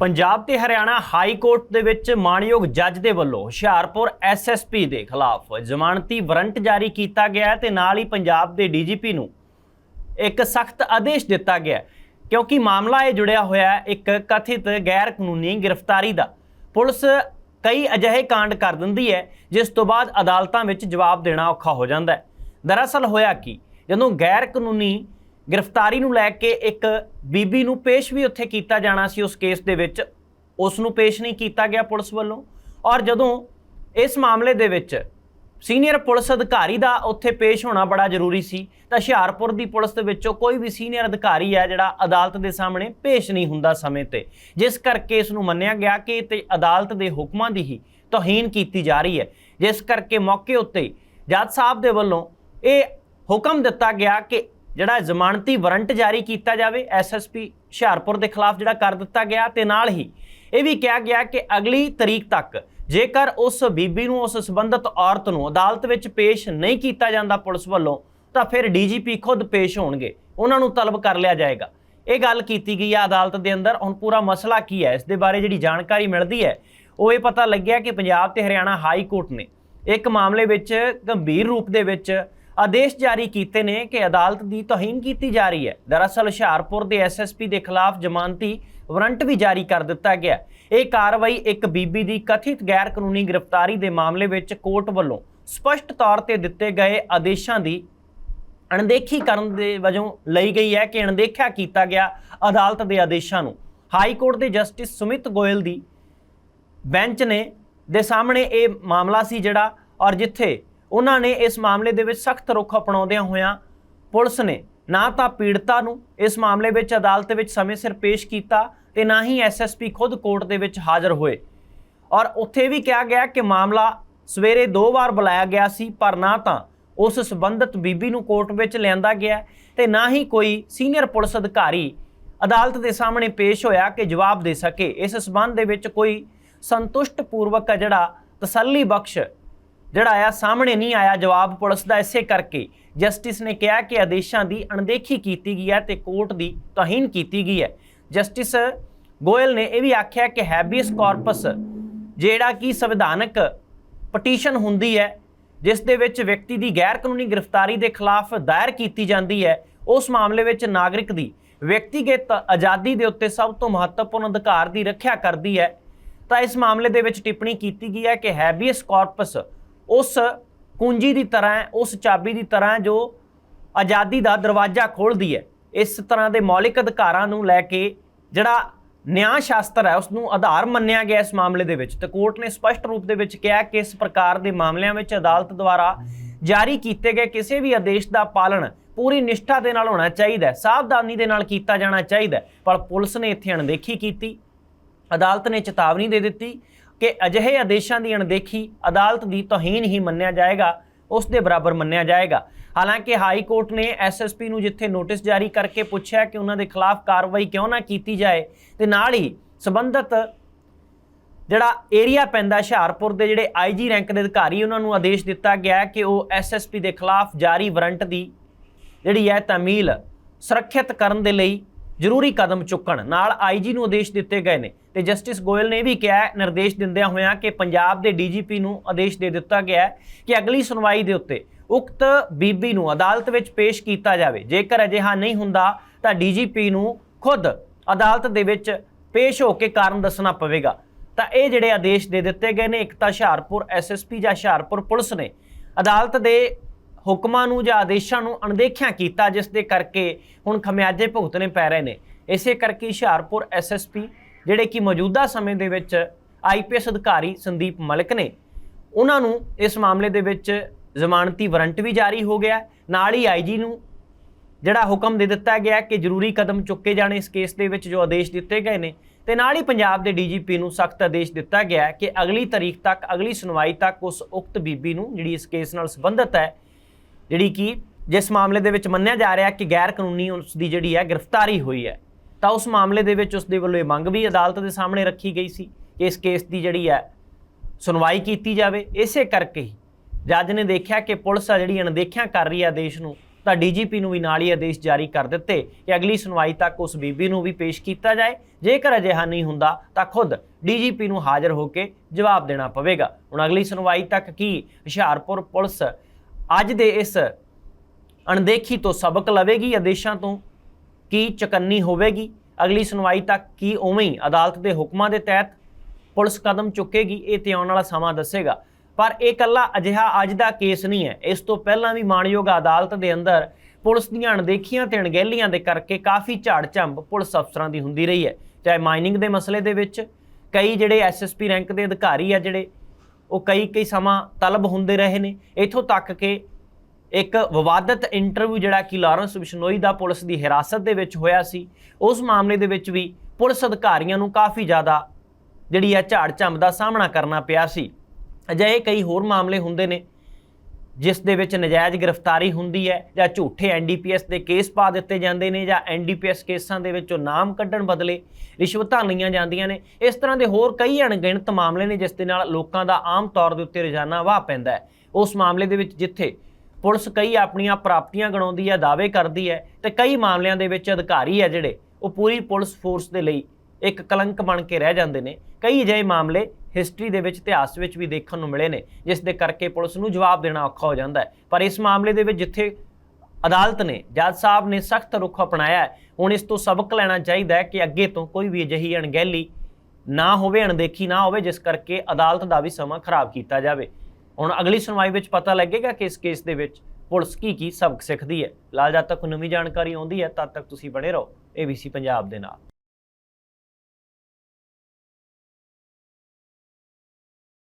ਪੰਜਾਬ ਤੇ Haryana high court ਦੇ ਵਿੱਚ ਮਾਣਯੋਗ ਜੱਜ ਦੇ ਵੱਲੋਂ ਹੁਸ਼ਿਆਰਪੁਰ ਐਸਐਸਪੀ ਦੇ ਖਿਲਾਫ ਜ਼ਮਾਨਤੀ ਵਾਰੰਟ ਜਾਰੀ ਕੀਤਾ ਗਿਆ ਹੈ ਤੇ ਨਾਲ ਹੀ ਪੰਜਾਬ ਦੇ ਡੀਜੀਪੀ ਨੂੰ ਇੱਕ ਸਖਤ ਆਦੇਸ਼ ਦਿੱਤਾ ਗਿਆ ਕਿਉਂਕਿ ਮਾਮਲਾ ਇਹ ਜੁੜਿਆ ਹੋਇਆ ਹੈ, ਇੱਕ ਕਥਿਤ ਗੈਰ ਕਾਨੂੰਨੀ ਗ੍ਰਿਫਤਾਰੀ ਦਾ। ਪੁਲਿਸ ਕਈ ਅਜਿਹੇ ਕਾਂਡ ਕਰ ਦਿੰਦੀ ਹੈ, ਜਿਸ ਤੋਂ ਬਾਅਦ ਅਦਾਲਤਾਂ ਵਿੱਚ ਜਵਾਬ ਦੇਣਾ ਔਖਾ ਹੋ ਜਾਂਦਾ ਹੈ। ਦਰਅਸਲ ਹੋਇਆ ਕਿ? ਜਦੋਂ ਗੈਰ ਕਾਨੂੰਨੀ ਗ੍ਰਿਫਤਾਰੀ ਨੂੰ ਲੈ ਕੇ ਇੱਕ ਬੀਬੀ ਨੂੰ ਪੇਸ਼ ਵੀ ਉੱਥੇ ਕੀਤਾ ਜਾਣਾ ਸੀ ਉਸ ਕੇਸ ਦੇ ਵਿੱਚ। ਉਸ ਨੂੰ ਪੇਸ਼ ਨਹੀਂ ਕੀਤਾ ਗਿਆ ਪੁਲਿਸ ਵੱਲੋਂ। ਔਰ ਜਦੋਂ ਇਸ ਮਾਮਲੇ ਦੇ ਵਿੱਚ ਸੀਨੀਅਰ ਪੁਲਿਸ ਅਧਿਕਾਰੀ ਦਾ ਉੱਥੇ ਪੇਸ਼ ਹੋਣਾ ਬੜਾ ਜ਼ਰੂਰੀ ਸੀ, ਤਾਂ ਹੁਸ਼ਿਆਰਪੁਰ ਦੀ ਪੁਲਿਸ ਦੇ ਵਿੱਚੋਂ ਕੋਈ ਵੀ ਸੀਨੀਅਰ ਅਧਿਕਾਰੀ ਹੈ ਜਿਹੜਾ ਅਦਾਲਤ ਦੇ ਸਾਹਮਣੇ ਪੇਸ਼ ਨਹੀਂ ਹੁੰਦਾ ਸਮੇਂ ਤੇ। ਜਿਸ ਕਰਕੇ ਇਸ ਨੂੰ ਮੰਨਿਆ ਗਿਆ ਕਿ ਇਹ ਤੇ ਅਦਾਲਤ ਦੇ ਹੁਕਮਾਂ ਦੀ ਹੀ ਤੋਹੀਨ ਕੀਤੀ ਜਾ ਰਹੀ ਹੈ। ਜਿਸ ਕਰਕੇ ਮੌਕੇ ਉੱਤੇ ਜੱਜ ਸਾਹਿਬ ਦੇ ਵੱਲੋਂ ਇਹ ਹੁਕਮ ਦਿੱਤਾ ਗਿਆ ਕਿ ਜਿਹੜਾ ਜ਼ਮਾਨਤੀ ਵਾਰੰਟ ਜਾਰੀ ਕੀਤਾ ਜਾਵੇ ਐਸਐਸਪੀ ਹੁਸ਼ਿਆਰਪੁਰ ਦੇ ਖਿਲਾਫ ਜਿਹੜਾ ਕਰ ਦਿੱਤਾ ਗਿਆ ਤੇ ਨਾਲ ਹੀ ਇਹ ਵੀ ਕਿਹਾ ਗਿਆ ਕਿ ਅਗਲੀ ਤਰੀਕ ਤੱਕ ਜੇਕਰ ਉਸ ਬੀਬੀ ਨੂੰ, ਉਸ ਸੰਬੰਧਿਤ ਔਰਤ ਨੂੰ ਅਦਾਲਤ ਵਿੱਚ ਪੇਸ਼ ਨਹੀਂ ਕੀਤਾ ਜਾਂਦਾ ਪੁਲਿਸ ਵੱਲੋਂ, ਤਾਂ ਫਿਰ ਡੀਜੀਪੀ ਖੁਦ ਪੇਸ਼ ਹੋਣਗੇ। ਉਹਨਾਂ ਨੂੰ ਤਲਬ ਕਰ ਲਿਆ ਜਾਏਗਾ। ਇਹ ਗੱਲ ਕੀਤੀ ਗਈ ਆ ਅਦਾਲਤ ਦੇ ਅੰਦਰ। ਹੁਣ ਪੂਰਾ ਮਸਲਾ ਕੀ ਹੈ? ਇਸ ਦੇ ਬਾਰੇ ਜਿਹੜੀ ਜਾਣਕਾਰੀ ਮਿਲਦੀ ਹੈ, ਉਹ ਇਹ ਪਤਾ ਲੱਗਿਆ ਕਿ ਪੰਜਾਬ ਤੇ ਹਰਿਆਣਾ ਹਾਈ ਕੋਰਟ ਨੇ ਇੱਕ ਮਾਮਲੇ ਵਿੱਚ ਗੰਭੀਰ ਰੂਪ ਦੇ ਵਿੱਚ ਆਦੇਸ਼ ਜਾਰੀ ਕੀਤੇ ਨੇ ਕਿ ਅਦਾਲਤ ਦੀ ਤੋਹੀਨ ਕੀਤੀ ਜਾ ਰਹੀ ਹੈ। ਦਰਅਸਲ, ਹੁਸ਼ਿਆਰਪੁਰ ਦੇ ਐਸਐਸਪੀ ਦੇ ਖਿਲਾਫ ਜ਼ਮਾਨਤੀ ਵਾਰੰਟ ਵੀ ਜਾਰੀ ਕਰ ਦਿੱਤਾ ਗਿਆ ਇਹ ਕਾਰਵਾਈ ਇੱਕ ਬੀਬੀ ਦੀ ਕਥਿਤ ਗੈਰ ਕਾਨੂੰਨੀ ਗ੍ਰਿਫਤਾਰੀ ਦੇ ਮਾਮਲੇ ਵਿੱਚ ਕੋਰਟ ਵੱਲੋਂ ਸਪਸ਼ਟ ਤੌਰ ਤੇ ਦਿੱਤੇ ਗਏ ਆਦੇਸ਼ਾਂ ਦੀ ਅਣਦੇਖੀ ਕਰਨ ਦੇ ਵਜੋਂ ਲਈ ਗਈ ਹੈ ਕਿ ਅਣਦੇਖਿਆ ਕੀਤਾ ਗਿਆ ਅਦਾਲਤ ਦੇ ਆਦੇਸ਼ਾਂ ਨੂੰ। ਹਾਈ ਕੋਰਟ ਦੇ ਜਸਟਿਸ ਸੁਮਿਤ ਗੋਇਲ ਦੀ ਬੈਂਚ ਨੇ ਦੇ ਸਾਹਮਣੇ ਇਹ ਮਾਮਲਾ ਸੀ ਜਿਹੜਾ ਔਰ ਜਿੱਥੇ ਉਹਨਾਂ ਨੇ ਇਸ ਮਾਮਲੇ ਦੇ ਵਿੱਚ ਸਖਤ ਰੁਖ ਅਪਣਾਉਂਦਿਆਂ ਹੋਇਆਂ ਪੁਲਿਸ ਨੇ ਨਾ ਤਾਂ ਪੀੜਤਾ ਨੂੰ ਇਸ ਮਾਮਲੇ ਵਿੱਚ ਅਦਾਲਤ ਵਿੱਚ ਸਮੇਂ ਸਿਰ ਪੇਸ਼ ਕੀਤਾ ਤੇ ਨਾ ਹੀ ਐਸਐਸਪੀ ਖੁਦ ਕੋਰਟ ਦੇ ਵਿੱਚ ਹਾਜ਼ਰ ਹੋਏ। ਔਰ ਉੱਥੇ ਵੀ ਕਿਹਾ ਗਿਆ ਕਿ ਮਾਮਲਾ ਸਵੇਰੇ ਦੋ ਵਾਰ ਬੁਲਾਇਆ ਗਿਆ ਸੀ, ਪਰ ਨਾ ਤਾਂ ਉਸ ਸੰਬੰਧਿਤ ਬੀਬੀ ਨੂੰ ਕੋਰਟ ਵਿੱਚ ਲਿਆਂਦਾ ਗਿਆ ਤੇ ਨਾ ਹੀ ਕੋਈ ਸੀਨੀਅਰ ਪੁਲਿਸ ਅਧਿਕਾਰੀ ਅਦਾਲਤ ਦੇ ਸਾਹਮਣੇ ਪੇਸ਼ ਹੋਇਆ ਕਿ ਜਵਾਬ ਦੇ ਸਕੇ। ਇਸ ਸਬੰਧ ਦੇ ਵਿੱਚ ਕੋਈ ਸੰਤੁਸ਼ਟ ਪੂਰਵਕ ਜਿਹੜਾ ਤਸੱਲੀ ਬਖਸ਼ ਜਿਹੜਾ ਆ ਸਾਹਮਣੇ ਨਹੀਂ ਆਇਆ, ਜਵਾਬ ਪੁਲਿਸ ਦਾ ਇਸੇ ਕਰਕੇ। ਜਸਟਿਸ ਨੇ ਕਿਹਾ ਕਿ ਆਦੇਸ਼ਾਂ ਦੀ ਅਣਦੇਖੀ ਕੀਤੀ ਗਈ ਹੈ ਤੇ ਕੋਰਟ ਦੀ ਤੋਹੀਨ ਕੀਤੀ ਗਈ ਹੈ। ਜਸਟਿਸ ਗੋਇਲ ਨੇ ਇਹ ਵੀ ਆਖਿਆ ਕਿ ਹੈਬੀਅਸ ਕਾਰਪਸ, ਜਿਹੜਾ ਕਿ ਸੰਵਿਧਾਨਕ ਪਟੀਸ਼ਨ ਹੁੰਦੀ ਹੈ, ਜਿਸ ਦੇ ਵਿੱਚ ਵਿਅਕਤੀ ਦੀ ਗੈਰ ਕਾਨੂੰਨੀ ਗ੍ਰਿਫਤਾਰੀ ਦੇ ਖਿਲਾਫ ਦਾਇਰ ਕੀਤੀ ਜਾਂਦੀ ਹੈ, ਉਸ ਮਾਮਲੇ ਵਿੱਚ ਨਾਗਰਿਕ ਦੀ ਵਿਅਕਤੀਗਤ ਆਜ਼ਾਦੀ ਦੇ ਉੱਤੇ ਸਭ ਤੋਂ ਮਹੱਤਵਪੂਰਨ ਅਧਿਕਾਰ ਦੀ ਰੱਖਿਆ ਕਰਦੀ ਹੈ। ਤਾਂ ਇਸ ਮਾਮਲੇ ਦੇ ਵਿੱਚ ਟਿੱਪਣੀ ਕੀਤੀ ਗਈ ਹੈ ਕਿ ਹੈਬੀਅਸ ਕਾਰਪਸ ਉਸ ਕੁੰਜੀ ਦੀ ਤਰ੍ਹਾਂ ਉਸ ਚਾਬੀ ਦੀ ਤਰ੍ਹਾਂ ਜੋ ਆਜ਼ਾਦੀ ਦਾ ਦਰਵਾਜ਼ਾ ਖੋਲ੍ਹਦੀ ਹੈ। ਇਸ ਤਰ੍ਹਾਂ ਦੇ ਮੌਲਿਕ ਅਧਿਕਾਰਾਂ ਨੂੰ ਲੈ ਕੇ ਜਿਹੜਾ ਨਿਆਂ ਸ਼ਾਸਤਰ ਹੈ ਉਸ ਨੂੰ ਆਧਾਰ ਮੰਨਿਆ ਗਿਆ ਇਸ ਮਾਮਲੇ ਦੇ ਵਿੱਚ। ਤੇ ਕੋਰਟ ਨੇ ਸਪਸ਼ਟ ਰੂਪ ਦੇ ਵਿੱਚ ਕਿਹਾ ਕਿ ਇਸ ਪ੍ਰਕਾਰ ਦੇ ਮਾਮਲਿਆਂ ਵਿੱਚ ਅਦਾਲਤ ਦੁਆਰਾ ਜਾਰੀ ਕੀਤੇ ਗਏ ਕਿਸੇ ਵੀ ਆਦੇਸ਼ ਦਾ ਪਾਲਣ ਪੂਰੀ ਨਿਸ਼ਠਾ ਦੇ ਨਾਲ ਹੋਣਾ ਚਾਹੀਦਾ ਹੈ, ਸਾਵਧਾਨੀ ਦੇ ਨਾਲ ਕੀਤਾ ਜਾਣਾ ਚਾਹੀਦਾ ਪਰ ਪੁਲਿਸ ਨੇ ਇੱਥੇ ਅਣਦੇਖੀ ਕੀਤੀ। ਅਦਾਲਤ ਨੇ ਚੇਤਾਵਨੀ ਦੇ ਦਿੱਤੀ। ਕਿ ਅਜਿਹੇ ਆਦੇਸ਼ਾਂ ਦੀ ਅਣਦੇਖੀ ਅਦਾਲਤ ਦੀ ਤੋਹੀਨ ਹੀ ਮੰਨਿਆ ਜਾਏਗਾ, ਉਸ ਦੇ ਬਰਾਬਰ ਮੰਨਿਆ ਜਾਏਗਾ। ਹਾਲਾਂਕਿ ਹਾਈ ਕੋਰਟ ਨੇ ਐਸਐਸਪੀ ਨੂੰ ਜਿੱਥੇ ਨੋਟਿਸ ਜਾਰੀ ਕਰਕੇ ਪੁੱਛਿਆ ਕਿ ਉਹਨਾਂ ਦੇ ਖਿਲਾਫ ਕਾਰਵਾਈ ਕਿਉਂ ਨਾ ਕੀਤੀ ਜਾਏ, ਤੇ ਨਾਲ ਹੀ ਸੰਬੰਧਤ ਜਿਹੜਾ ਏਰੀਆ ਪੈਂਦਾ ਹੁਸ਼ਿਆਰਪੁਰ ਦੇ ਜਿਹੜੇ ਆਈਜੀ ਰੈਂਕ ਦੇ ਅਧਿਕਾਰੀ, ਉਹਨਾਂ ਨੂੰ ਆਦੇਸ਼ ਦਿੱਤਾ ਗਿਆ ਕਿ ਉਹ ਐਸਐਸਪੀ ਦੇ ਖਿਲਾਫ ਜਾਰੀ ਵਾਰੰਟ ਦੀ ਜਿਹੜੀ ਹੈ ਤਾਮੀਲ ਸੁਰੱਖਿਅਤ ਕਰਨ ਦੇ ਲਈ ਜ਼ਰੂਰੀ ਕਦਮ ਚੁੱਕਣ। ਨਾਲ ਆਈਜੀ ਨੂੰ ਆਦੇਸ਼ ਦਿੱਤੇ ਗਏ ਨੇ ਤੇ ਜਸਟਿਸ ਗੋਇਲ ਨੇ ਵੀ ਕਿਹਾ ਨਿਰਦੇਸ਼ ਦਿੰਦਿਆਂ ਹੋਇਆਂ ਕਿ ਪੰਜਾਬ ਦੇ ਡੀਜੀਪੀ ਨੂੰ ਆਦੇਸ਼ ਦੇ ਦਿੱਤਾ ਗਿਆ ਕਿ ਅਗਲੀ ਸੁਣਵਾਈ ਦੇ ਉੱਤੇ ਉਕਤ ਬੀਬੀ ਨੂੰ ਅਦਾਲਤ ਵਿੱਚ ਪੇਸ਼ ਕੀਤਾ ਜਾਵੇ। ਜੇਕਰ ਅਜਿਹਾ ਨਹੀਂ ਹੁੰਦਾ ਤਾਂ ਡੀਜੀਪੀ ਨੂੰ ਖੁਦ ਅਦਾਲਤ ਦੇ ਵਿੱਚ ਪੇਸ਼ ਹੋ ਕੇ ਕਾਰਨ ਦੱਸਣਾ ਪਵੇਗਾ। ਤਾਂ ਇਹ ਜਿਹੜੇ ਆਦੇਸ਼ ਦੇ ਦਿੱਤੇ ਗਏ ਨੇ, ਇੱਕ ਤਾਂ ਹੁਸ਼ਿਆਰਪੁਰ ਐਸਐਸਪੀ ਜਾਂ ਹੁਸ਼ਿਆਰਪੁਰ ਪੁਲਿਸ ਨੇ ਅਦਾਲਤ ਦੇ ਹੁਕਮਾਂ ਨੂੰ ਜਾਂ ਆਦੇਸ਼ਾਂ ਨੂੰ ਅਣਦੇਖਿਆ ਕੀਤਾ, ਜਿਸ ਦੇ ਕਰਕੇ ਹੁਣ ਖਮਿਆਜੇ ਭੁਗਤਣੇ ਪੈ ਰਹੇ ਨੇ। ਇਸੇ ਕਰਕੇ ਹੁਸ਼ਿਆਰਪੁਰ ਐਸਐਸਪੀ ਜਿਹੜੇ ਕਿ ਮੌਜੂਦਾ ਸਮੇਂ ਦੇ ਵਿੱਚ ਆਈਪੀਐਸ ਅਧਿਕਾਰੀ ਸੰਦੀਪ ਮਲਿਕ ਨੇ, ਉਹਨਾਂ ਨੂੰ ਇਸ ਮਾਮਲੇ ਦੇ ਵਿੱਚ ਜ਼ਮਾਨਤੀ ਵਾਰੰਟ ਵੀ ਜਾਰੀ ਹੋ ਗਿਆ। ਨਾਲ ਹੀ ਆਈਜੀ ਨੂੰ ਜਿਹੜਾ ਹੁਕਮ ਦੇ ਦਿੱਤਾ ਗਿਆ ਕਿ ਜ਼ਰੂਰੀ ਕਦਮ ਚੁੱਕੇ ਜਾਣੇ ਇਸ ਕੇਸ ਦੇ ਵਿੱਚ, ਜੋ ਆਦੇਸ਼ ਦਿੱਤੇ ਗਏ ਨੇ। ਤੇ ਨਾਲ ਹੀ ਪੰਜਾਬ ਦੇ ਡੀਜੀਪੀ ਨੂੰ ਸਖਤ ਆਦੇਸ਼ ਦਿੱਤਾ ਗਿਆ ਕਿ ਅਗਲੀ ਤਾਰੀਖ ਤੱਕ, ਅਗਲੀ ਸੁਣਵਾਈ ਤੱਕ ਉਸ ਉਕਤ ਬੀਬੀ ਨੂੰ ਜਿਹੜੀ ਇਸ ਕੇਸ ਨਾਲ ਸੰਬੰਧਿਤ ਹੈ ਜਿਹੜੀ ਕਿ ਜਿਸ ਮਾਮਲੇ ਦੇ ਵਿੱਚ ਮੰਨਿਆ ਜਾ ਰਿਹਾ ਕਿ ਗੈਰ ਕਾਨੂੰਨੀ ਉਸ ਦੀ ਜਿਹੜੀ ਹੈ ਗ੍ਰਿਫਤਾਰੀ ਹੋਈ ਹੈ, ਤਾਂ ਉਸ ਮਾਮਲੇ ਦੇ ਵਿੱਚ ਉਸ ਦੇ ਵੱਲੋਂ ਇਹ ਮੰਗ ਵੀ ਅਦਾਲਤ ਦੇ ਸਾਹਮਣੇ ਰੱਖੀ ਗਈ ਸੀ ਕਿ ਇਸ ਕੇਸ ਦੀ ਜਿਹੜੀ ਹੈ ਸੁਣਵਾਈ ਕੀਤੀ ਜਾਵੇ। ਇਸੇ ਕਰਕੇ ਹੀ ਜੱਜ ਨੇ ਦੇਖਿਆ ਕਿ ਪੁਲਿਸ ਆ ਜਿਹੜੀ ਅਣਦੇਖਿਆ ਕਰ ਰਹੀ ਹੈ ਆਦੇਸ਼ ਨੂੰ, ਤਾਂ ਡੀਜੀਪੀ ਨੂੰ ਵੀ ਨਾਲ ਹੀ ਆਦੇਸ਼ ਜਾਰੀ ਕਰ ਦਿੱਤੇ ਕਿ ਅਗਲੀ ਸੁਣਵਾਈ ਤੱਕ ਉਸ ਬੀਬੀ ਨੂੰ ਵੀ ਪੇਸ਼ ਕੀਤਾ ਜਾਏ। ਜੇਕਰ ਅਜਿਹਾ ਨਹੀਂ ਹੁੰਦਾ, ਤਾਂ ਖੁਦ ਡੀਜੀਪੀ ਨੂੰ ਹਾਜ਼ਰ ਹੋ ਕੇ ਜਵਾਬ ਦੇਣਾ ਪਵੇਗਾ। ਹੁਣ ਅਗਲੀ ਸੁਣਵਾਈ ਤੱਕ ਕੀ? ਹੁਸ਼ਿਆਰਪੁਰ ਪੁਲਿਸ ਅੱਜ ਦੇ ਇਸ ਅਣਦੇਖੀ ਤੋਂ ਸਬਕ ਲਵੇਗੀ ਆਦੇਸ਼ਾਂ ਤੋਂ ਕੀ ਚਕੰਨੀ ਹੋਵੇਗੀ? ਅਗਲੀ ਸੁਣਵਾਈ ਤੱਕ ਕੀ ਉਵੇਂ ਹੀ ਅਦਾਲਤ ਦੇ ਹੁਕਮਾਂ ਦੇ ਤਹਿਤ ਪੁਲਿਸ ਕਦਮ ਚੁੱਕੇਗੀ? ਇਹ ਤੇ ਆਉਣ ਵਾਲਾ ਸਮਾਂ ਦੱਸੇਗਾ। ਪਰ ਇਹ ਕੱਲਾ ਅਜਿਹਾ ਅੱਜ ਦਾ ਕੇਸ ਨਹੀਂ ਹੈ। ਇਸ ਤੋਂ ਪਹਿਲਾਂ ਵੀ ਮਾਣਯੋਗ ਅਦਾਲਤ ਦੇ ਅੰਦਰ ਪੁਲਿਸ ਦੀਆਂ ਅਣਦੇਖੀਆਂ ਤੇ ਅਣਗਹਿਲੀਆਂ ਦੇ ਕਰਕੇ ਕਾਫੀ ਝਾੜ ਝੰਬ ਪੁਲਿਸ ਅਫਸਰਾਂ ਦੀ ਹੁੰਦੀ ਰਹੀ ਹੈ। ਚਾਹੇ ਮਾਈਨਿੰਗ ਦੇ ਮਸਲੇ ਦੇ ਵਿੱਚ ਕਈ ਜਿਹੜੇ ਐਸਐਸਪੀ ਰੈਂਕ ਦੇ ਅਧਿਕਾਰੀ ਆ ਜਿਹੜੇ ਉਹ ਕਈ ਕਈ ਸਮਾਂ ਤਲਬ ਹੁੰਦੇ ਰਹੇ ਨੇ। ਇਥੋਂ ਤੱਕ ਕਿ ਇੱਕ ਵਿਵਾਦਤ ਇੰਟਰਵਿਊ ਜਿਹੜਾ ਕਿ ਲਾਰੈਂਸ ਬਿਸ਼ਨੋਈ ਦਾ ਪੁਲਿਸ ਦੀ ਹਿਰਾਸਤ ਦੇ ਵਿੱਚ ਹੋਇਆ ਸੀ, ਉਸ ਮਾਮਲੇ ਦੇ ਵਿੱਚ ਵੀ ਪੁਲਿਸ ਅਧਿਕਾਰੀਆਂ ਨੂੰ ਕਾਫੀ ਜ਼ਿਆਦਾ ਜਿਹੜੀ ਆ ਝਾੜ ਝੰਬ ਦਾ ਸਾਹਮਣਾ ਕਰਨਾ ਪਿਆ ਸੀ। ਅਜਿਹੇ ਕਈ ਹੋਰ ਮਾਮਲੇ ਹੁੰਦੇ ਨੇ। ਜਿਸ ਦੇ ਵਿੱਚ ਨਜਾਇਜ਼ ਗ੍ਰਿਫਤਾਰੀ ਹੁੰਦੀ ਹੈ ਜਾਂ ਝੂਠੇ ਐਨਡੀਪੀਐਸ ਦੇ ਕੇਸ ਪਾ ਦਿੱਤੇ ਜਾਂਦੇ ਨੇ ਜਾਂ ਐਨਡੀਪੀਐਸ ਕੇਸਾਂ ਦੇ ਵਿੱਚੋਂ ਨਾਮ ਕੱਢਣ ਬਦਲੇ ਰਿਸ਼ਵਤਾਂ ਲਈਆਂ ਜਾਂਦੀਆਂ ਨੇ, ਇਸ ਤਰ੍ਹਾਂ ਦੇ ਹੋਰ ਕਈ ਅਣਗਿਣਤ ਮਾਮਲੇ ਨੇ ਜਿਸ ਦੇ ਨਾਲ ਲੋਕਾਂ ਦਾ ਆਮ ਤੌਰ ਦੇ ਉੱਤੇ ਰੋਜ਼ਾਨਾ ਵਾਹ ਪੈਂਦਾ ਹੈ। ਉਸ ਮਾਮਲੇ ਦੇ ਵਿੱਚ ਜਿੱਥੇ ਪੁਲਿਸ ਕਈ ਆਪਣੀਆਂ ਪ੍ਰਾਪਤੀਆਂ ਗਣਾਉਂਦੀ ਹੈ, ਦਾਅਵੇ ਕਰਦੀ ਹੈ ਤੇ ਕਈ ਮਾਮਲਿਆਂ ਦੇ ਵਿੱਚ ਅਧਿਕਾਰੀ ਹੈ ਜਿਹੜੇ ਉਹ ਪੂਰੀ ਪੁਲਿਸ ਫੋਰਸ ਦੇ ਲਈ ਇੱਕ ਕਲੰਕ ਬਣ ਕੇ ਰਹਿ ਜਾਂਦੇ ਨੇ। ਕਈ ਅਜਿਹੇ ਮਾਮਲੇ ਹਿਸਟਰੀ ਦੇ ਵਿੱਚ, ਇਤਿਹਾਸ ਵਿੱਚ ਵੀ ਦੇਖਣ ਨੂੰ ਮਿਲੇ ਨੇ, ਜਿਸ ਦੇ ਕਰਕੇ ਪੁਲਿਸ ਨੂੰ ਜਵਾਬ ਦੇਣਾ ਔਖਾ ਹੋ ਜਾਂਦਾ ਹੈ। ਪਰ ਇਸ ਮਾਮਲੇ ਦੇ ਵਿੱਚ ਜਿੱਥੇ ਅਦਾਲਤ ਨੇ, ਜੱਜ ਸਾਹਿਬ ਨੇ ਸਖਤ ਰੁਖ ਅਪਣਾਇਆ ਹੈ, ਹੁਣ ਇਸ ਤੋਂ ਸਬਕ ਲੈਣਾ ਚਾਹੀਦਾ ਹੈ ਕਿ ਅੱਗੇ ਤੋਂ ਕੋਈ ਵੀ ਅਜਿਹੀ ਅਣਗਹਿਲੀ ਨਾ ਹੋਵੇ, ਅਣਦੇਖੀ ਨਾ ਹੋਵੇ, ਜਿਸ ਕਰਕੇ ਅਦਾਲਤ ਦਾ ਵੀ ਸਮਾਂ ਖਰਾਬ ਕੀਤਾ ਜਾਵੇ। ਹੁਣ ਅਗਲੀ ਸੁਣਵਾਈ ਵਿੱਚ ਪਤਾ ਲੱਗੇਗਾ ਕਿ ਇਸ ਕੇਸ ਦੇ ਵਿੱਚ ਪੁਲਿਸ ਕੀ ਕੀ ਸਬਕ ਸਿੱਖਦੀ ਹੈ। ਲਾਲ ਜਦ ਤੱਕ ਨਵੀਂ ਜਾਣਕਾਰੀ ਆਉਂਦੀ ਹੈ, ਤਦ ਤੱਕ ਤੁਸੀਂ ਬਣੇ ਰਹੋ। ABC ਪੰਜਾਬ ਦੇ ਨਾਲ।